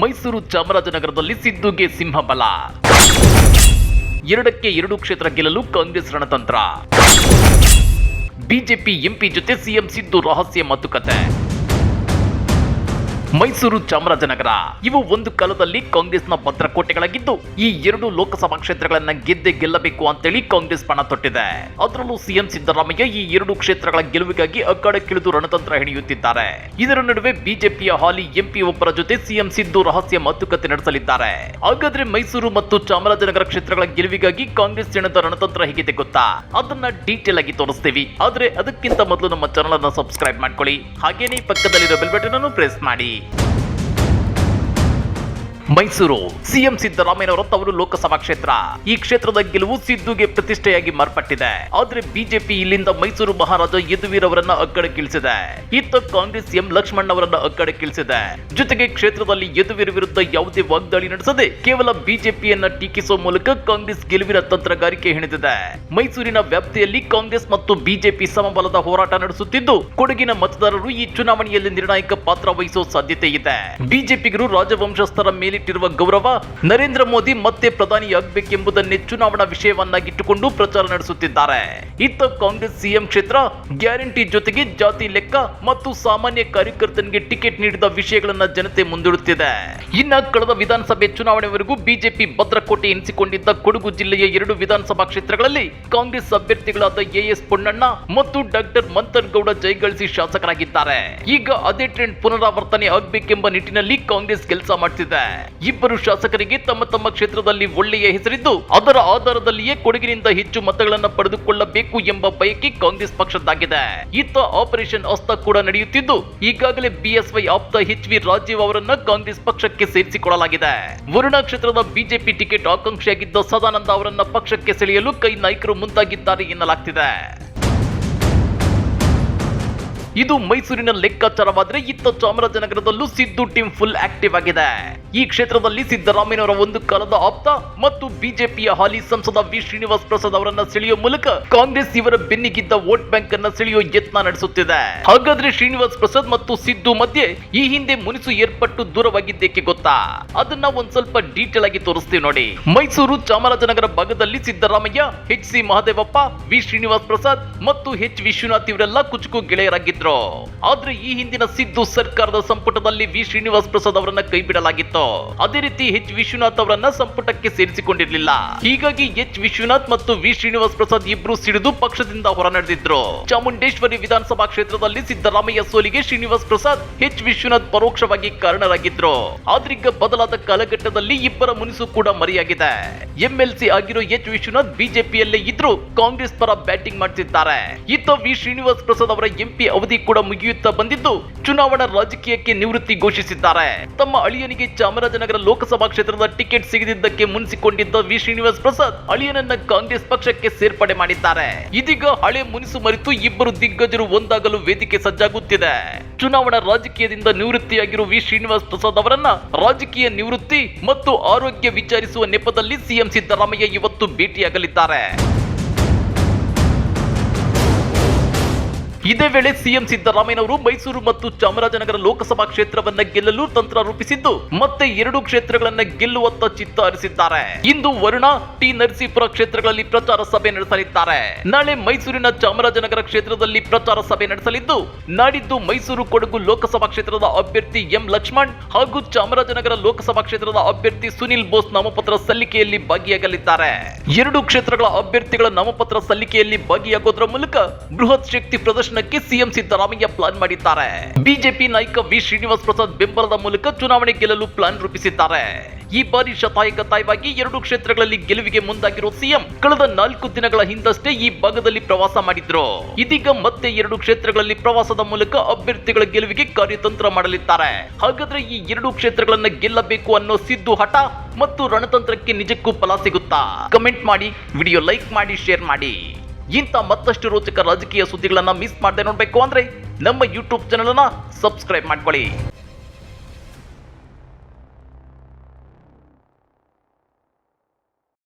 ಮೈಸೂರು ಚಾಮರಾಜನಗರದಲ್ಲಿ ಸಿದ್ದುಗೆ ಸಿಂಹಬಲ. ಎರಡಕ್ಕೆ ಎರಡು ಕ್ಷೇತ್ರ ಗೆಲ್ಲಲು ಕಾಂಗ್ರೆಸ್ ರಣತಂತ್ರ. ಬಿಜೆಪಿ ಎಂಪಿ ಜೊತೆ ಸಿಎಂ ಸಿದ್ದು ರಹಸ್ಯ ಮಾತುಕತೆ. ಮೈಸೂರು ಚಾಮರಾಜನಗರ. ಇವು ಒಂದು ಕಾಲದಲ್ಲಿ ಕಾಂಗ್ರೆಸ್ನ ಭದ್ರಕೋಟೆಗಳಾಗಿದ್ದು, ಈ ಎರಡು ಲೋಕಸಭಾ ಕ್ಷೇತ್ರಗಳನ್ನ ಗೆದ್ದೆ ಗೆಲ್ಲಬೇಕು ಅಂತೇಳಿ ಕಾಂಗ್ರೆಸ್ ಪಣ ತೊಟ್ಟಿದೆ. ಅದರಲ್ಲೂ ಸಿಎಂ ಸಿದ್ದರಾಮಯ್ಯ ಈ ಎರಡು ಕ್ಷೇತ್ರಗಳ ಗೆಲುವಿಗಾಗಿ ಅಕ್ಕಾಡಕ್ಕಿಳಿದು ರಣತಂತ್ರ ಹೆಣೆಯುತ್ತಿದ್ದಾರೆ. ಇದರ ನಡುವೆ ಬಿಜೆಪಿಯ ಹಾಲಿ ಎಂಪಿ ಒಬ್ಬರ ಜೊತೆ ಸಿಎಂ ಸಿದ್ದು ರಹಸ್ಯ ಮಾತುಕತೆ ನಡೆಸಲಿದ್ದಾರೆ. ಹಾಗಾದ್ರೆ ಮೈಸೂರು ಮತ್ತು ಚಾಮರಾಜನಗರ ಕ್ಷೇತ್ರಗಳ ಗೆಲುವಿಗಾಗಿ ಕಾಂಗ್ರೆಸ್ ಜನದ ರಣತಂತ್ರ ಹೇಗಿದೆ ಗೊತ್ತಾ? ಅದನ್ನ ಡೀಟೇಲ್ ಆಗಿ ತೋರಿಸ್ತೀವಿ. ಆದ್ರೆ ಅದಕ್ಕಿಂತ ಮೊದಲು ನಮ್ಮ ಚಾನಲ್ ಅನ್ನ ಸಬ್ಸ್ಕ್ರೈಬ್ ಮಾಡ್ಕೊಳ್ಳಿ. ಹಾಗೇನೇ ಪಕ್ಕದಲ್ಲಿರೋ ಬೆಲ್ ಬಟನ್ ಅನ್ನು ಪ್ರೆಸ್ ಮಾಡಿ. me. ಮೈಸೂರು ಸಿಎಂ ಸಿದ್ದರಾಮಯ್ಯನವರ ತವರು ಲೋಕಸಭಾ ಕ್ಷೇತ್ರ. ಈ ಕ್ಷೇತ್ರದ ಗೆಲುವು ಸಿದ್ದುಗೆ ಪ್ರತಿಷ್ಠೆಯಾಗಿ ಮಾರ್ಪಟ್ಟಿದೆ. ಆದ್ರೆ ಬಿಜೆಪಿ ಇಲ್ಲಿಂದ ಮೈಸೂರು ಮಹಾರಾಜ ಯದುವೀರವರನ್ನ ಅಕ್ಕಡಕ್ಕಿಳಿಸಿದೆ ಇತ್ತ ಕಾಂಗ್ರೆಸ್ ಎಂ ಲಕ್ಷ್ಮಣ್ ಅವರನ್ನ ಅಕ್ಕಡಕ್ಕಿಳಿಸಿದೆ ಜೊತೆಗೆ ಕ್ಷೇತ್ರದಲ್ಲಿ ಯದುವೀರ ವಿರುದ್ಧ ಯಾವುದೇ ವಾಗ್ದಾಳಿ ನಡೆಸದೆ ಕೇವಲ ಬಿಜೆಪಿಯನ್ನ ಟೀಕಿಸುವ ಮೂಲಕ ಕಾಂಗ್ರೆಸ್ ಗೆಲುವಿನ ತಂತ್ರಗಾರಿಕೆ ಹೆಣೆದಿದೆ. ಮೈಸೂರಿನ ವ್ಯಾಪ್ತಿಯಲ್ಲಿ ಕಾಂಗ್ರೆಸ್ ಮತ್ತು ಬಿಜೆಪಿ ಸಮಬಲದ ಹೋರಾಟ ನಡೆಸುತ್ತಿದ್ದು, ಕೊಡಗಿನ ಮತದಾರರು ಈ ಚುನಾವಣೆಯಲ್ಲಿ ನಿರ್ಣಾಯಕ ಪಾತ್ರ ವಹಿಸುವ ಸಾಧ್ಯತೆ ಇದೆ. ಬಿಜೆಪಿಗರು ರಾಜವಂಶಸ್ಥರ ಮೇಲಿಟ್ಟಿರುವ ಗೌರವ ನರೇಂದ್ರ ಮೋದಿ ಮತ್ತೆ ಪ್ರಧಾನಿಯಾಗಬೇಕೆಂಬುದನ್ನೇ ಚುನಾವಣಾ ವಿಷಯವನ್ನಾಗಿಟ್ಟುಕೊಂಡು ಪ್ರಚಾರ ನಡೆಸುತ್ತಿದ್ದಾರೆ. ಇತ್ತ ಕಾಂಗ್ರೆಸ್ ಸಿಎಂ ಕ್ಷೇತ್ರ ಗ್ಯಾರಂಟಿ ಜೊತೆಗೆ ಜಾತಿ ಲೆಕ್ಕ ಮತ್ತು ಸಾಮಾನ್ಯ ಕಾರ್ಯಕರ್ತನಿಗೆ ಟಿಕೆಟ್ ನೀಡಿದ ವಿಷಯಗಳನ್ನ ಜನತೆ ಮುಂದಿಡುತ್ತಿದೆ. ಇನ್ನ ಕಳೆದ ವಿಧಾನಸಭೆ ಚುನಾವಣೆವರೆಗೂ ಬಿಜೆಪಿ ಭದ್ರಕೋಟೆ ಎನಿಸಿಕೊಂಡಿದ್ದ ಕೊಡಗು ಜಿಲ್ಲೆಯ ಎರಡು ವಿಧಾನಸಭಾ ಕ್ಷೇತ್ರಗಳಲ್ಲಿ ಕಾಂಗ್ರೆಸ್ ಅಭ್ಯರ್ಥಿಗಳಾದ ಎಎಸ್ ಪೊನ್ನಣ್ಣ ಮತ್ತು ಡಾಕ್ಟರ್ ಮಂಥನ್ಗೌಡ ಜೈಗಳಿಸಿ ಶಾಸಕರಾಗಿದ್ದಾರೆ. ಈಗ ಅದೇ ಟ್ರೆಂಡ್ ಪುನರಾವರ್ತನೆ ಆಗಬೇಕೆಂಬ ನಿಟ್ಟಿನಲ್ಲಿ ಕಾಂಗ್ರೆಸ್ ಕೆಲಸ ಮಾಡ್ತಿದೆ. ಇಬ್ಬರು ಶಾಸಕರಿಗೆ ತಮ್ಮ ತಮ್ಮ ಕ್ಷೇತ್ರದಲ್ಲಿ ಒಳ್ಳೆಯ ಹೆಸರಿದ್ದು, ಅದರ ಆಧಾರದಲ್ಲಿಯೇ ಕೊಡಗಿನಿಂದ ಹೆಚ್ಚು ಮತಗಳನ್ನು ಪಡೆದುಕೊಳ್ಳಬೇಕು ಎಂಬ ಬಯಕೆ ಕಾಂಗ್ರೆಸ್ ಪಕ್ಷದ್ದಾಗಿದೆ. ಇತ್ತ ಆಪರೇಷನ್ ಅಸ್ತ ಕೂಡ ನಡೆಯುತ್ತಿದ್ದು, ಈಗಾಗಲೇ ಬಿಎಸ್ವೈ ಆಪ್ತ ಎಚ್ ವಿ ರಾಜೀವ್ ಅವರನ್ನ ಕಾಂಗ್ರೆಸ್ ಪಕ್ಷಕ್ಕೆ ಸೇರಿಸಿಕೊಳ್ಳಲಾಗಿದೆ. ವರುಣಾ ಕ್ಷೇತ್ರದ ಬಿಜೆಪಿ ಟಿಕೆಟ್ ಆಕಾಂಕ್ಷಿಯಾಗಿದ್ದ ಸದಾನಂದ ಅವರನ್ನ ಪಕ್ಷಕ್ಕೆ ಸೆಳೆಯಲು ಕೈ ನಾಯಕರು ಮುಂದಾಗಿದ್ದಾರೆ ಎನ್ನಲಾಗ್ತಿದೆ. ಇದು ಮೈಸೂರಿನ ಲೆಕ್ಕಾಚಾರವಾದ್ರೆ ಇತ್ತ ಚಾಮರಾಜನಗರದಲ್ಲೂ ಸಿದ್ದು ಟೀಮ್ ಫುಲ್ ಆಕ್ಟಿವ್ ಆಗಿದೆ. ಈ ಕ್ಷೇತ್ರದಲ್ಲಿ ಸಿದ್ದರಾಮಯ್ಯನವರ ಒಂದು ಕಾಲದ ಆಪ್ತ ಮತ್ತು ಬಿಜೆಪಿಯ ಹಾಲಿ ಸಂಸದ ವಿ ಶ್ರೀನಿವಾಸ್ ಪ್ರಸಾದ್ ಅವರನ್ನ ಸೆಳೆಯುವ ಮೂಲಕ ಕಾಂಗ್ರೆಸ್ ಇವರ ಬೆನ್ನಿಗಿದ್ದ ವೋಟ್ ಬ್ಯಾಂಕ್ ಅನ್ನ ಸೆಳೆಯುವ ಯತ್ನ ನಡೆಸುತ್ತಿದೆ. ಹಾಗಾದ್ರೆ ಶ್ರೀನಿವಾಸ್ ಪ್ರಸಾದ್ ಮತ್ತು ಸಿದ್ದು ಮಧ್ಯೆ ಈ ಹಿಂದೆ ಮುನಿಸು ಏರ್ಪಟ್ಟು ದೂರವಾಗಿದ್ದೇಕೆ ಗೊತ್ತಾ? ಅದನ್ನ ಒಂದ್ ಸ್ವಲ್ಪ ಡೀಟೇಲ್ ಆಗಿ ತೋರಿಸ್ತೀವಿ ನೋಡಿ. ಮೈಸೂರು ಚಾಮರಾಜನಗರ ಭಾಗದಲ್ಲಿ Siddaramaiah H C Mahadevappa, V Srinivas Prasad ಮತ್ತು ಎಚ್ ವಿಶ್ವನಾಥ್ ಇವರೆಲ್ಲ ಕುಚುಕು ಗೆಳೆಯರಾಗಿದ್ರು. ಆದ್ರೆ ಈ ಹಿಂದಿನ ಸಿದ್ದು ಸರ್ಕಾರದ ಸಂಪುಟದಲ್ಲಿ ವಿ. ಶ್ರೀನಿವಾಸ್ ಪ್ರಸಾದ್ ಅವರನ್ನ ಕೈ ಅದೇ ರೀತಿ ಎಚ್. ವಿಶ್ವನಾಥ್ ಅವರನ್ನ ಸಂಪುಟಕ್ಕೆ ಸೇರಿಸಿಕೊಂಡಿರ್ಲಿಲ್ಲ. ಹೀಗಾಗಿ ಎಚ್. ವಿಶ್ವನಾಥ್ ಮತ್ತು ವಿ. ಶ್ರೀನಿವಾಸ್ ಪ್ರಸಾದ್ ಇಬ್ರು ಸಿಡಿದು ಪಕ್ಷದಿಂದ ಹೊರ ನಡೆದಿದ್ರು. ಚಾಮುಂಡೇಶ್ವರಿ ವಿಧಾನಸಭಾ ಕ್ಷೇತ್ರದಲ್ಲಿ ಸಿದ್ದರಾಮಯ್ಯ ಸೋಲಿಗೆ ಶ್ರೀನಿವಾಸ್ ಪ್ರಸಾದ್, ಎಚ್. ವಿಶ್ವನಾಥ್ ಪರೋಕ್ಷವಾಗಿ ಕಾರಣರಾಗಿದ್ರು. ಆದ್ರೀಗ ಬದಲಾದ ಕಾಲಘಟ್ಟದಲ್ಲಿ ಇಬ್ಬರ ಮುನಿಸು ಕೂಡ ಮರೆಯಾಗಿದೆ. ಎಂಎಲ್ಸಿ ಆಗಿರೋ ಎಚ್. ವಿಶ್ವನಾಥ್ ಬಿಜೆಪಿಯಲ್ಲೇ ಇದ್ರು ಕಾಂಗ್ರೆಸ್ ಪರ ಬ್ಯಾಟಿಂಗ್ ಮಾಡ್ತಿದ್ದಾರೆ. ಇತ್ತ ವಿ. ಶ್ರೀನಿವಾಸ್ ಪ್ರಸಾದ್ ಅವರ ಎಂಪಿ ಅವಧಿ ಕೂಡ ಮುಗಿಯುತ್ತಾ ಬಂದಿದ್ದು ಚುನಾವಣಾ ರಾಜಕೀಯಕ್ಕೆ ನಿವೃತ್ತಿ ಘೋಷಿಸಿದ್ದಾರೆ. ತಮ್ಮ ಅಳಿಯನಿಗೆ ಚಾಮರಾಜನಗರ ಲೋಕಸಭಾ ಕ್ಷೇತ್ರದ ಟಿಕೆಟ್ ಸಿಗದಿದ್ದಕ್ಕೆ ಮುನಿಸಿಕೊಂಡಿದ್ದ ವಿ ಶ್ರೀನಿವಾಸ್ ಪ್ರಸಾದ್ ಅಳಿಯನನ್ನ ಕಾಂಗ್ರೆಸ್ ಪಕ್ಷಕ್ಕೆ ಸೇರ್ಪಡೆ ಮಾಡಿದ್ದಾರೆ. ಇದೀಗ ಹಳೆ ಮುನಿಸು ಮರೆತು ಇಬ್ಬರು ದಿಗ್ಗಜರು ಒಂದಾಗಲು ವೇದಿಕೆ ಸಜ್ಜಾಗುತ್ತಿದೆ. ಚುನಾವಣಾ ರಾಜಕೀಯದಿಂದ ನಿವೃತ್ತಿಯಾಗಿರುವ ವಿ ಶ್ರೀನಿವಾಸ್ ಪ್ರಸಾದ್ ಅವರನ್ನ ರಾಜಕೀಯ ನಿವೃತ್ತಿ ಮತ್ತು ಆರೋಗ್ಯ ವಿಚಾರಿಸುವ ನೆಪದಲ್ಲಿ ಸಿಎಂ ಸಿದ್ದರಾಮಯ್ಯ ಇವತ್ತು ಭೇಟಿಯಾಗಲಿದ್ದಾರೆ. ಇದೇ ವೇಳೆ ಸಿಎಂ ಸಿದ್ದರಾಮಯ್ಯನವರು ಮೈಸೂರು ಮತ್ತು ಚಾಮರಾಜನಗರ ಲೋಕಸಭಾ ಕ್ಷೇತ್ರವನ್ನ ಗೆಲ್ಲಲು ತಂತ್ರ ರೂಪಿಸಿದ್ದು, ಮತ್ತೆ ಎರಡು ಕ್ಷೇತ್ರಗಳನ್ನ ಗೆಲ್ಲುವತ್ತ ಚಿತ್ತ ಹರಿಸಿದ್ದಾರೆ. ಇಂದು ವರುಣ, ಟಿ ನರಸೀಪುರ ಕ್ಷೇತ್ರಗಳಲ್ಲಿ ಪ್ರಚಾರ ಸಭೆ ನಡೆಸಲಿದ್ದಾರೆ. ನಾಳೆ ಮೈಸೂರಿನ ಚಾಮರಾಜನಗರ ಕ್ಷೇತ್ರದಲ್ಲಿ ಪ್ರಚಾರ ಸಭೆ ನಡೆಸಲಿದ್ದು, ನಾಡಿದ್ದು ಮೈಸೂರು ಕೊಡಗು ಲೋಕಸಭಾ ಕ್ಷೇತ್ರದ ಅಭ್ಯರ್ಥಿ ಎಂ ಲಕ್ಷ್ಮಣ್ ಹಾಗೂ ಚಾಮರಾಜನಗರ ಲೋಕಸಭಾ ಕ್ಷೇತ್ರದ ಅಭ್ಯರ್ಥಿ ಸುನಿಲ್ ಬೋಸ್ ನಾಮಪತ್ರ ಸಲ್ಲಿಕೆಯಲ್ಲಿ ಭಾಗಿಯಾಗಲಿದ್ದಾರೆ. ಎರಡು ಕ್ಷೇತ್ರಗಳ ಅಭ್ಯರ್ಥಿಗಳ ನಾಮಪತ್ರ ಸಲ್ಲಿಕೆಯಲ್ಲಿ ಭಾಗಿಯಾಗೋದ್ರ ಮೂಲಕ ಬೃಹತ್ ಶಕ್ತಿ ಪ್ರದರ್ಶನಕ್ಕೆ ಸಿಎಂ ಸಿದ್ದರಾಮಯ್ಯ ಪ್ಲಾನ್ ಮಾಡಿದ್ದಾರೆ. ಬಿಜೆಪಿ ನಾಯಕ ವಿ ಶ್ರೀನಿವಾಸ್ ಪ್ರಸಾದ್ ಬೆಂಬಲದ ಮೂಲಕ ಚುನಾವಣೆ ಗೆಲ್ಲಲು ಪ್ಲಾನ್ ರೂಪಿಸಿದ್ದಾರೆ. ಈ ಬಾರಿ ಶತಾಯಗತಾಯವಾಗಿ ಎರಡು ಕ್ಷೇತ್ರಗಳಲ್ಲಿ ಗೆಲುವಿಗೆ ಮುಂದಾಗಿರುವ ಸಿಎಂ ಕಳೆದ ನಾಲ್ಕು ದಿನಗಳ ಹಿಂದಷ್ಟೇ ಈ ಭಾಗದಲ್ಲಿ ಪ್ರವಾಸ ಮಾಡಿದ್ರು. ಇದೀಗ ಮತ್ತೆ ಎರಡು ಕ್ಷೇತ್ರಗಳಲ್ಲಿ ಪ್ರವಾಸದ ಮೂಲಕ ಅಭ್ಯರ್ಥಿಗಳ ಗೆಲುವಿಗೆ ಕಾರ್ಯತಂತ್ರ ಮಾಡಲಿದ್ದಾರೆ. ಹಾಗಾದ್ರೆ ಈ ಎರಡು ಕ್ಷೇತ್ರಗಳನ್ನ ಗೆಲ್ಲಬೇಕು ಅನ್ನೋ ಸಿದ್ದು ಹಠ ಮತ್ತು ರಣತಂತ್ರಕ್ಕೆ ನಿಜಕ್ಕೂ ಫಲ ಸಿಗುತ್ತಾ? ಕಮೆಂಟ್ ಮಾಡಿ ವಿಡಿಯೋ ಲೈಕ್ ಮಾಡಿ ಶೇರ್ ಮಾಡಿ. ಇಂಥ ಮತ್ತಷ್ಟು ರೋಚಕ ರಾಜಕೀಯ ಸುದ್ದಿಗಳನ್ನು ಮಿಸ್ ಮಾಡದೆ ನೋಡಬೇಕು ಅಂದರೆ ನಮ್ಮ ಯೂಟ್ಯೂಬ್ ಚಾನಲನ್ನು ಸಬ್ಸ್ಕ್ರೈಬ್ ಮಾಡ್ಕೊಳ್ಳಿ.